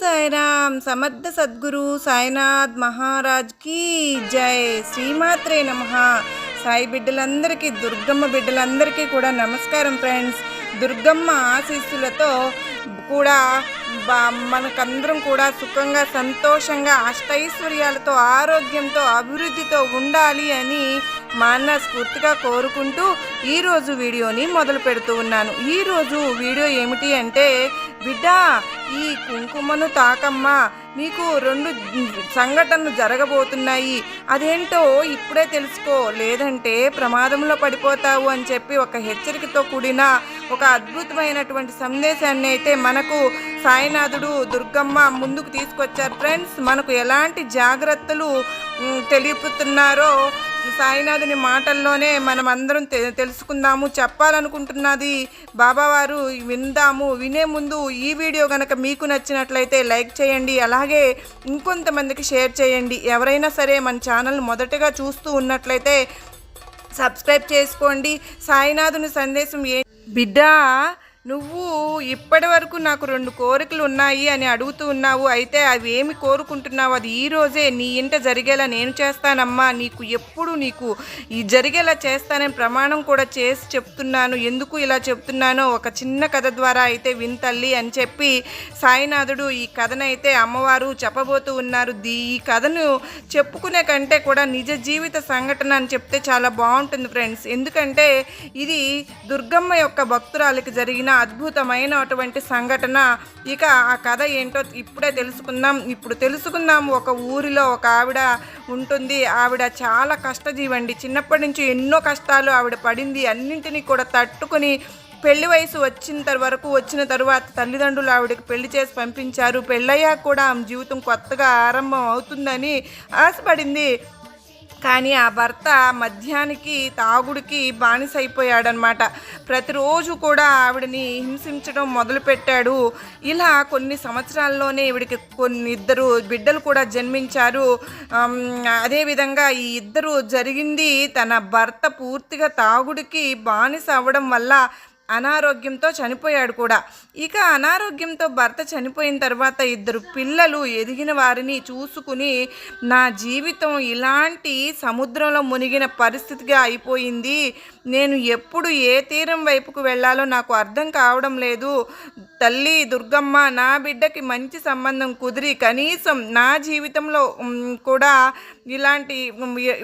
సాయిరామ్ సమర్థ సద్గురు సాయినాథ్ మహారాజ్ కీ జై. శ్రీమాత్రే నమ. సాయి బిడ్డలందరికీ దుర్గమ్మ బిడ్డలందరికీ కూడా నమస్కారం ఫ్రెండ్స్. దుర్గమ్మ ఆశీస్సులతో కూడా బా మనకందరం కూడా సుఖంగా సంతోషంగా అష్టైశ్వర్యాలతో ఆరోగ్యంతో అభివృద్ధితో ఉండాలి అని మనస్ఫూర్తిగా కోరుకుంటూ ఈరోజు వీడియోని మొదలు పెడుతూ ఉన్నాను ఈరోజు వీడియో ఏమిటి అంటే బిడ్డ ఈ కుంకుమను తాకమ్మా. నీకు రెండు సంఘటనలు జరగబోతున్నాయి. అదేంటో ఇప్పుడే తెలుసుకో. లేదంటే ప్రమాదంలో పడిపోతావు అని చెప్పి ఒక హెచ్చరికతో కూడిన ఒక అద్భుతమైనటువంటి సందేశాన్ని అయితే మనకు సాయినాథుడు దుర్గమ్మ ముందుకు తీసుకొచ్చారు. ఫ్రెండ్స్ మనకు ఎలాంటి జాగ్రత్తలు తెలియపుతున్నారో సాయినాథుని మాటల్లోనే మనం అందరం తె- తెలుసుకుందాము చెప్పాలనుకుంటున్నది. బాబావారు విందాము వినే ముందు ఈ వీడియో కనుక మీకు నచ్చినట్లయితే లైక్ చేయండి అలాగే ఇంకొంతమందికి షేర్ చేయండి. ఎవరైనా సరే మన ఛానల్ మొదటగా చూస్తూ ఉన్నట్లయితే సబ్స్క్రైబ్ చేసుకోండి. సాయినాథుని సందేశం ఏ బిడ్డా నువ్వు ఇప్పటి వరకు నాకు రెండు కోరికలు ఉన్నాయి అని అడుగుతూ ఉన్నావు. అయితే అవి ఏమి కోరుకుంటున్నావు? అది ఈ రోజే నీ ఇంట జరిగేలా నేను చేస్తానమ్మా. నీకు ఎప్పుడు నీకు ఈ జరిగేలా చేస్తానని ప్రమాణం కూడా చేసి చెప్తున్నాను. ఎందుకు ఇలా చెప్తున్నానో ఒక చిన్న కథ ద్వారా అయితే వింతల్లి అని చెప్పి సాయినాథుడు ఈ కథనైతే అమ్మవారు చెప్పబోతూ ఉన్నారు. దీ ఈ కథను చెప్పుకునే కంటే కూడా నిజ జీవిత సంఘటన అని చెప్తే చాలా బాగుంటుంది ఫ్రెండ్స్. ఎందుకంటే ఇది దుర్గమ్మ యొక్క భక్తురాలికి జరిగిన అద్భుతమైనటువంటి సంఘటన. ఇక ఆ కథ ఏంటో ఇప్పుడే తెలుసుకుందాం. ఇప్పుడు తెలుసుకుందాం. ఒక ఊరిలో ఒక ఆవిడ ఉంటుంది. ఆవిడ చాలా కష్టజీవండి. చిన్నప్పటి నుంచి ఎన్నో కష్టాలు ఆవిడ పడింది. అన్నింటినీ కూడా తట్టుకుని పెళ్ళి వయసు వచ్చిన వరకు వచ్చిన తరువాత తల్లిదండ్రులు ఆవిడకి పెళ్ళి చేసి పంపించారు. పెళ్ళయ్యాక కూడా ఆమె జీవితం కొత్తగా ఆరంభం అవుతుందని ఆశపడింది. కానీ ఆ భర్త మద్యానికి తాగుడికి బానిసైపోయాడనమాట ప్రతిరోజు కూడా ఆవిడని హింసించడం మొదలుపెట్టాడు. ఇలా కొన్ని సంవత్సరాల్లోనే ఈవిడికి కొన్ని ఇద్దరు బిడ్డలు కూడా జన్మించారు. అదేవిధంగా ఈ ఇద్దరు జరిగింది తన భర్త పూర్తిగా తాగుడికి బానిస అవ్వడం వల్ల అనారోగ్యంతో చనిపోయాడు కూడా. ఇక అనారోగ్యంతో భర్త చనిపోయిన తర్వాత ఇద్దరు పిల్లలు ఎదిగిన వారిని చూసుకుని నా జీవితం ఇలాంటి సముద్రంలో మునిగిన పరిస్థితిగా అయిపోయింది. నేను ఎప్పుడు ఏ తీరం వైపుకు వెళ్ళాలో నాకు అర్థం కావడం లేదు. తల్లి దుర్గమ్మ నా బిడ్డకి మంచి సంబంధం కుదిరి కనీసం నా జీవితంలో కూడా ఇలాంటి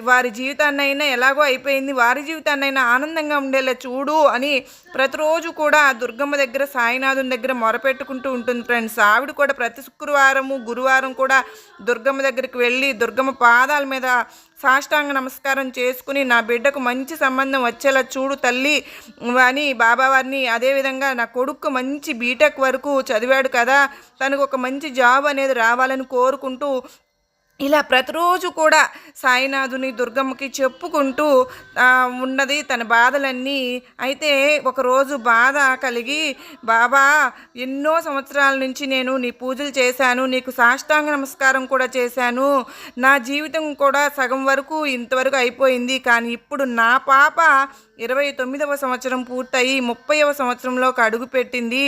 వారి జీవితాన్నైనా ఎలాగో అయిపోయింది వారి జీవితాన్నైనా ఆనందంగా ఉండేలా చూడు అని ప్రతిరోజు కూడా దుర్గమ్మ దగ్గర సాయినాథుని దగ్గర మొరపెట్టుకుంటూ ఉంటుంది ఫ్రెండ్స్. ఆవిడ కూడా ప్రతి శుక్రవారము గురువారం కూడా దుర్గమ్మ దగ్గరికి వెళ్ళి దుర్గమ్మ పాదాల మీద సాష్టాంగ నమస్కారం చేసుకుని నా బిడ్డకు మంచి సంబంధం వచ్చేలా చూడు తల్లి అని బాబావారిని అదేవిధంగా నా కొడుకు మంచి బీటెక్ వరకు చదివాడు కదా. తనకు ఒక మంచి జాబ్ అనేది రావాలని కోరుకుంటూ ఇలా ప్రతిరోజు కూడా సాయినాథుని దుర్గమ్మకి చెప్పుకుంటూ ఉన్నది తన బాధలన్నీ. అయితే ఒకరోజు బాధ కలిగి బాబా ఎన్నో సంవత్సరాల నుంచి నేను నీ పూజలు చేశాను నీకు సాష్టాంగ నమస్కారం కూడా చేశాను. నా జీవితం కూడా సగం వరకు ఇంతవరకు అయిపోయింది. కానీ ఇప్పుడు నా పాప ఇరవై తొమ్మిదవ సంవత్సరం పూర్తయి ముప్పైవ సంవత్సరంలోకి అడుగుపెట్టింది.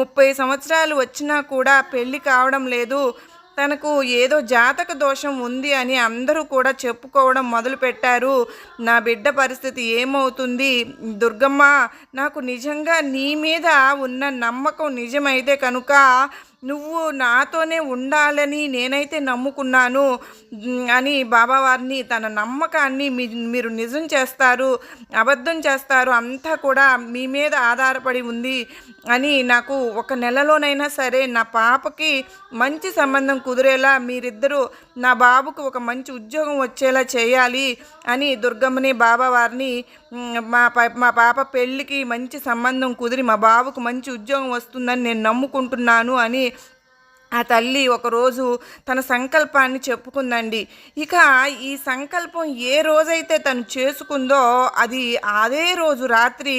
ముప్పై సంవత్సరాలు వచ్చినా కూడా పెళ్ళి కావడం లేదు. తనకు ఏదో జాతక దోషం ఉంది అని అందరూ కూడా చెప్పుకోవడం మొదలుపెట్టారు. నా బిడ్డ పరిస్థితి ఏమవుతుంది? దుర్గమ్మ నాకు నిజంగా నీ మీద ఉన్న నమ్మకం నిజమైతే కనుక నువ్వు నాతోనే ఉండాలని నేనైతే నమ్ముకున్నాను అని బాబావారిని తన నమ్మకాన్ని మీ మీరు నిజం చేస్తారు అబద్ధం చేస్తారు అంతా కూడా మీ మీద ఆధారపడి ఉంది. అని నాకు ఒక నెలలోనైనా సరే నా పాపకి మంచి సంబంధం కుదిరేలా మీరిద్దరూ నా బాబుకు ఒక మంచి ఉద్యోగం వచ్చేలా చేయాలి అని దుర్గమ్మని బాబావారిని వారిని మా మా పాప పెళ్ళికి మంచి సంబంధం కుదిరి మా బాబుకు మంచి ఉద్యోగం వస్తుందని నేను నమ్ముకుంటున్నాను అని ఆ తల్లి ఒకరోజు తన సంకల్పాన్ని చెప్పుకుందండి. ఇక ఈ సంకల్పం ఏ రోజైతే తను చేసుకుందో అది అదే రోజు రాత్రి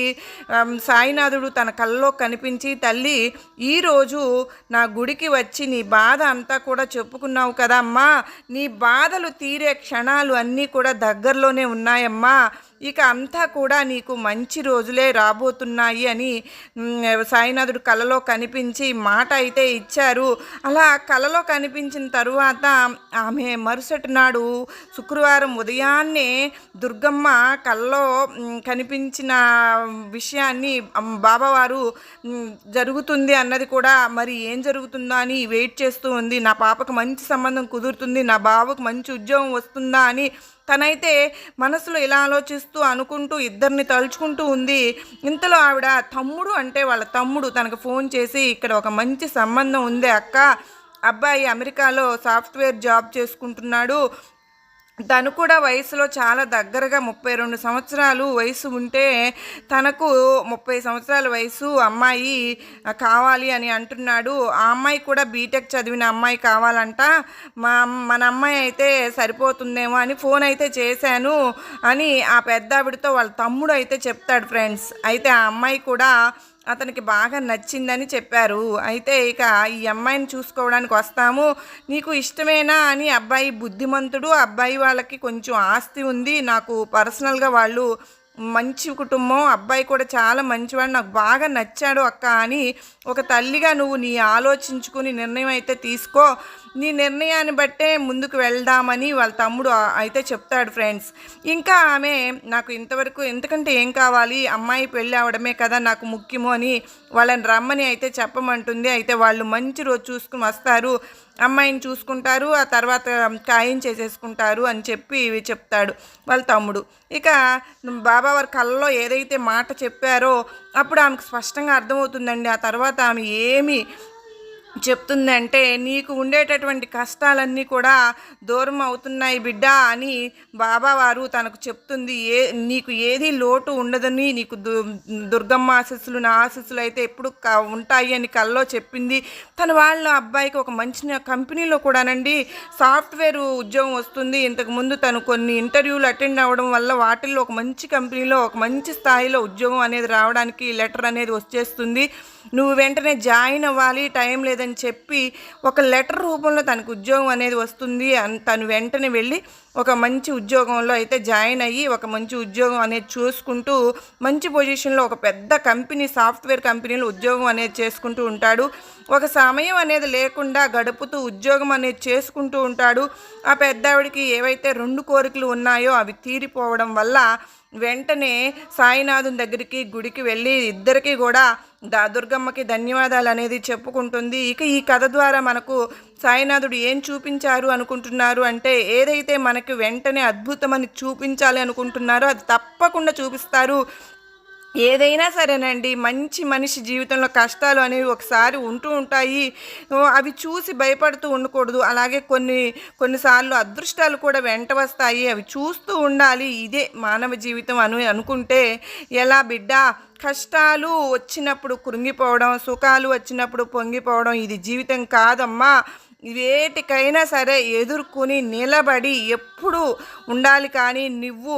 సాయినాథుడు తన కల్లో కనిపించి తల్లి ఈరోజు నా గుడికి వచ్చి నీ బాధ అంతా కూడా చెప్పుకున్నావు కదా అమ్మా నీ బాధలు తీరే క్షణాలు అన్నీ కూడా దగ్గరలోనే ఉన్నాయమ్మా. ఇక అంతా కూడా నీకు మంచి రోజులే రాబోతున్నాయి అని సాయినాథుడు కలలో కనిపించి మాట అయితే ఇచ్చారు. అలా కలలో కనిపించిన తరువాత ఆమె మరుసటి నాడు శుక్రవారం ఉదయాన్నే దుర్గమ్మ కలలో కనిపించిన విషయాన్ని బాబావారు జరుగుతుంది అన్నది కూడా మరి ఏం జరుగుతుందో అని వెయిట్ చేస్తూ ఉంది. నా పాపకు మంచి సంబంధం కుదురుతుంది నా బావకు మంచి ఉద్యోగం వస్తుందా అని తనైతే మనసులో ఇలా ఆలోచిస్తూ అనుకుంటూ ఇద్దరిని తలుచుకుంటూ ఉంది. ఇంతలో ఆవిడ తమ్ముడు అంటే వాళ్ళ తమ్ముడు తనకు ఫోన్ చేసి ఇక్కడ ఒక మంచి సంబంధం ఉంది అక్క. అబ్బాయి అమెరికాలో సాఫ్ట్వేర్ జాబ్ చేసుకుంటున్నాడు. తను కూడా వయసులో చాలా దగ్గరగా ముప్పై రెండు సంవత్సరాలు వయసు ఉంటే తనకు ముప్పై సంవత్సరాల వయసు అమ్మాయి కావాలి అని అంటున్నాడు. ఆ అమ్మాయి కూడా బీటెక్ చదివిన అమ్మాయి కావాలంట. మా మన అమ్మాయి అయితే సరిపోతుందేమో అని ఫోన్ అయితే చేశాను అని ఆ పెద్దావిడితో వాళ్ళ తమ్ముడు అయితే చెప్తాడు ఫ్రెండ్స్. అయితే ఆ అమ్మాయి కూడా అతనికి బాగా నచ్చిందని చెప్పారు. అయితే ఇక ఈ అమ్మాయిని చూసుకోవడానికి వస్తాము. నీకు ఇష్టమేనా అని అబ్బాయి బుద్ధిమంతుడు అబ్బాయి వాళ్ళకి కొంచెం ఆస్తి ఉంది. నాకు పర్సనల్గా వాళ్ళు మంచి కుటుంబం అబ్బాయి కూడా చాలా మంచివాడు నాకు బాగా నచ్చాడు అక్క అని ఒక తల్లిగా నువ్వు నీ ఆలోచించుకుని నిర్ణయం అయితే తీసుకో. నీ నిర్ణయాన్ని బట్టే ముందుకు వెళ్దామని వాళ్ళ తమ్ముడు అయితే చెప్తాడు ఫ్రెండ్స్. ఇంకా ఆమె నాకు ఇంతవరకు ఎందుకంటే ఏం కావాలి? అమ్మాయి పెళ్ళి అవడమే కదా నాకు ముఖ్యము అని వాళ్ళని రమ్మని అయితే చెప్పమంటుంది. అయితే వాళ్ళు మంచి రోజు చూసుకుని వస్తారు. అమ్మాయిని చూసుకుంటారు ఆ తర్వాత ఖాయం చేసేసుకుంటారు అని చెప్పి చెప్తాడు వాళ్ళ తమ్ముడు. ఇక బాబా వారి కళ్ళలో ఏదైతే మాట చెప్పారో అప్పుడు ఆమెకు స్పష్టంగా అర్థమవుతుందండి. ఆ తర్వాత ఆమె ఏమి చెప్తుందంటే నీకు ఉండేటటువంటి కష్టాలన్నీ కూడా దూరం అవుతున్నాయి బిడ్డ అని బాబావారు తనకు చెప్తుంది. ఏ నీకు ఏది లోటు ఉండదని నీకు దు దుర్గమ్మ ఆశస్సులు నా ఆశస్సులు అయితే ఎప్పుడు క ఉంటాయి అని కల్లో చెప్పింది. తన వాళ్ళ అబ్బాయికి ఒక మంచి కంపెనీలో కూడానండి సాఫ్ట్వేర్ ఉద్యోగం వస్తుంది. ఇంతకుముందు తను కొన్ని ఇంటర్వ్యూలు అటెండ్ అవ్వడం వల్ల వాటిల్లో ఒక మంచి కంపెనీలో ఒక మంచి స్థాయిలో ఉద్యోగం అనేది రావడానికి లెటర్ అనేది వచ్చేస్తుంది. నువ్వు వెంటనే జాయిన్ అవ్వాలి టైం లేదని అని చెప్పి ఒక లెటర్ రూపంలో తనకు ఉద్యోగం అనేది వస్తుంది అన్- తను వెంటనే వెళ్ళి ఒక మంచి ఉద్యోగంలో అయితే జాయిన్ అయ్యి ఒక మంచి ఉద్యోగం అనేది చూసుకుంటూ మంచి పొజిషన్లో ఒక పెద్ద కంపెనీ సాఫ్ట్వేర్ కంపెనీలో ఉద్యోగం అనేది చేసుకుంటూ ఉంటాడు. ఒక సమయం అనేది లేకుండా గడుపుతూ ఉద్యోగం అనేది చేసుకుంటూ ఉంటాడు. ఆ పెద్దావిడికి ఏవైతే రెండు కోరికలు ఉన్నాయో అవి తీరిపోవడం వల్ల వెంటనే సాయినాథుని దగ్గరికి గుడికి వెళ్ళి ఇద్దరికి కూడా దుర్గమ్మకి ధన్యవాదాలు అనేది చెప్పుకుంటుంది. ఇక ఈ కథ ద్వారా మనకు సాయినాథుడు ఏం చూపించారు అనుకుంటున్నారు అంటే ఏదైతే మనకి వెంటనే అద్భుతమని చూపించాలి అనుకుంటున్నారో అది తప్పకుండా చూపిస్తారు. ఏదైనా సరేనండి మంచి మనిషి జీవితంలో కష్టాలు అనేవి ఒకసారి ఉంటూ ఉంటాయి. అవి చూసి భయపడుతూ ఉండకూడదు. అలాగే కొన్ని కొన్నిసార్లు అదృష్టాలు కూడా వెంట వస్తాయి. అవి చూస్తూ ఉండాలి. ఇదే మానవ జీవితం అని అనుకుంటే ఎలా బిడ్డ? కష్టాలు వచ్చినప్పుడు కృంగిపోవడం సుఖాలు వచ్చినప్పుడు పొంగిపోవడం ఇది జీవితం కాదమ్మా. వేటికైనా సరే ఎదుర్కొని నిలబడి ఎప్పుడు ఉండాలి కానీ నువ్వు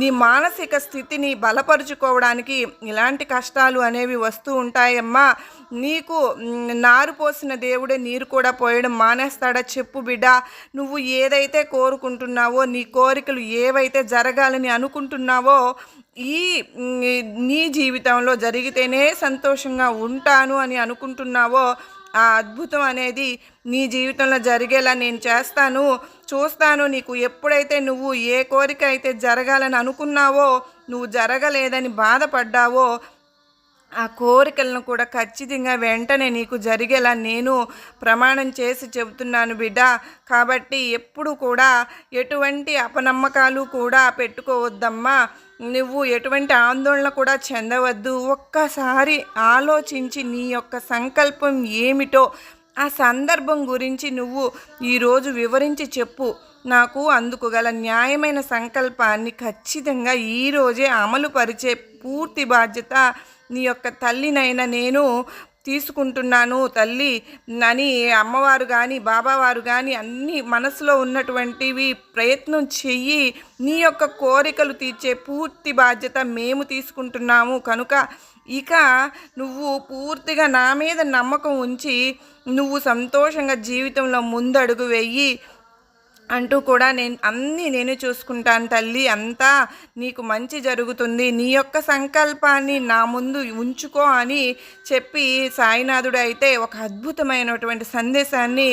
నీ మానసిక స్థితిని బలపరుచుకోవడానికి ఇలాంటి కష్టాలు అనేవి వస్తూ ఉంటాయమ్మా. నీకు నారు పోసిన దేవుడే నీరు కూడా పోయడం మానేస్తాడా చెప్పు బిడ్డ. నువ్వు ఏదైతే కోరుకుంటున్నావో నీ కోరికలు ఏవైతే జరగాలని అనుకుంటున్నావో ఈ నీ జీవితంలో జరిగితేనే సంతోషంగా ఉంటాను అని అనుకుంటున్నావో ఆ అద్భుతం అనేది నీ జీవితంలో జరిగేలా నేను చేస్తాను చూస్తాను నీకు ఎప్పుడైతే నువ్వు ఏ కోరిక అయితే జరగాలని అనుకున్నావో నువ్వు జరగలేదని బాధపడ్డావో ఆ కోరికలను కూడా ఖచ్చితంగా వెంటనే నీకు జరిగేలా నేను ప్రమాణం చేసి చెబుతున్నాను బిడ్డ. కాబట్టి ఎప్పుడు కూడా ఎటువంటి అపనమ్మకాలు కూడా పెట్టుకోవద్దమ్మా. నువ్వు ఎటువంటి ఆందోళన కూడా చెందవద్దు. ఒక్కసారి ఆలోచించి నీ యొక్క సంకల్పం ఏమిటో ఆ సందర్భం గురించి నువ్వు ఈరోజు వివరించి చెప్పు. నాకు అందుకు గల న్యాయమైన సంకల్పాన్ని ఖచ్చితంగా ఈరోజే అమలు పరిచే పూర్తి బాధ్యత నీ యొక్క తల్లినైనా నేను తీసుకుంటున్నాను తల్లి. అని అమ్మవారు కానీ బాబావారు కానీ అన్ని మనసులో ఉన్నటువంటివి ప్రయత్నం చెయ్యి. నీ యొక్క కోరికలు తీర్చే పూర్తి బాధ్యత మేము తీసుకుంటున్నాము. కనుక ఇక నువ్వు పూర్తిగా నా మీద నమ్మకం ఉంచి నువ్వు సంతోషంగా జీవితంలో ముందడుగు వెయ్యి అంటూ కూడా నేను అన్నీ నేను చూసుకుంటాను తల్లి. అంతా నీకు మంచి జరుగుతుంది. నీ యొక్క సంకల్పాన్ని నా ముందు ఉంచుకో అని చెప్పి సాయినాథుడు అయితే ఒక అద్భుతమైనటువంటి సందేశాన్ని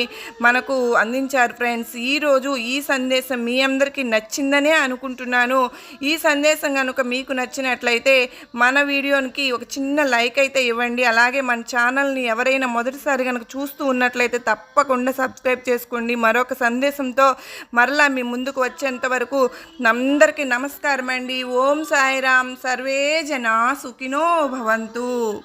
మనకు అందించారు ఫ్రెండ్స్. ఈరోజు ఈ సందేశం మీ అందరికీ నచ్చిందనే అనుకుంటున్నాను. ఈ సందేశం కనుక మీకు నచ్చినట్లయితే మన వీడియోనికి ఒక చిన్న లైక్ అయితే ఇవ్వండి. అలాగే మన ఛానల్ని ఎవరైనా మొదటిసారి కనుక చూస్తూ ఉన్నట్లయితే తప్పకుండా సబ్స్క్రైబ్ చేసుకోండి. మరొక సందేశంతో మరలా మీ ముందుకు వచ్చేంత వరకు అందరికీ నమస్కారం అండి ఓం సాయిరామ్. సర్వే జనా సుఖినో భవంతు.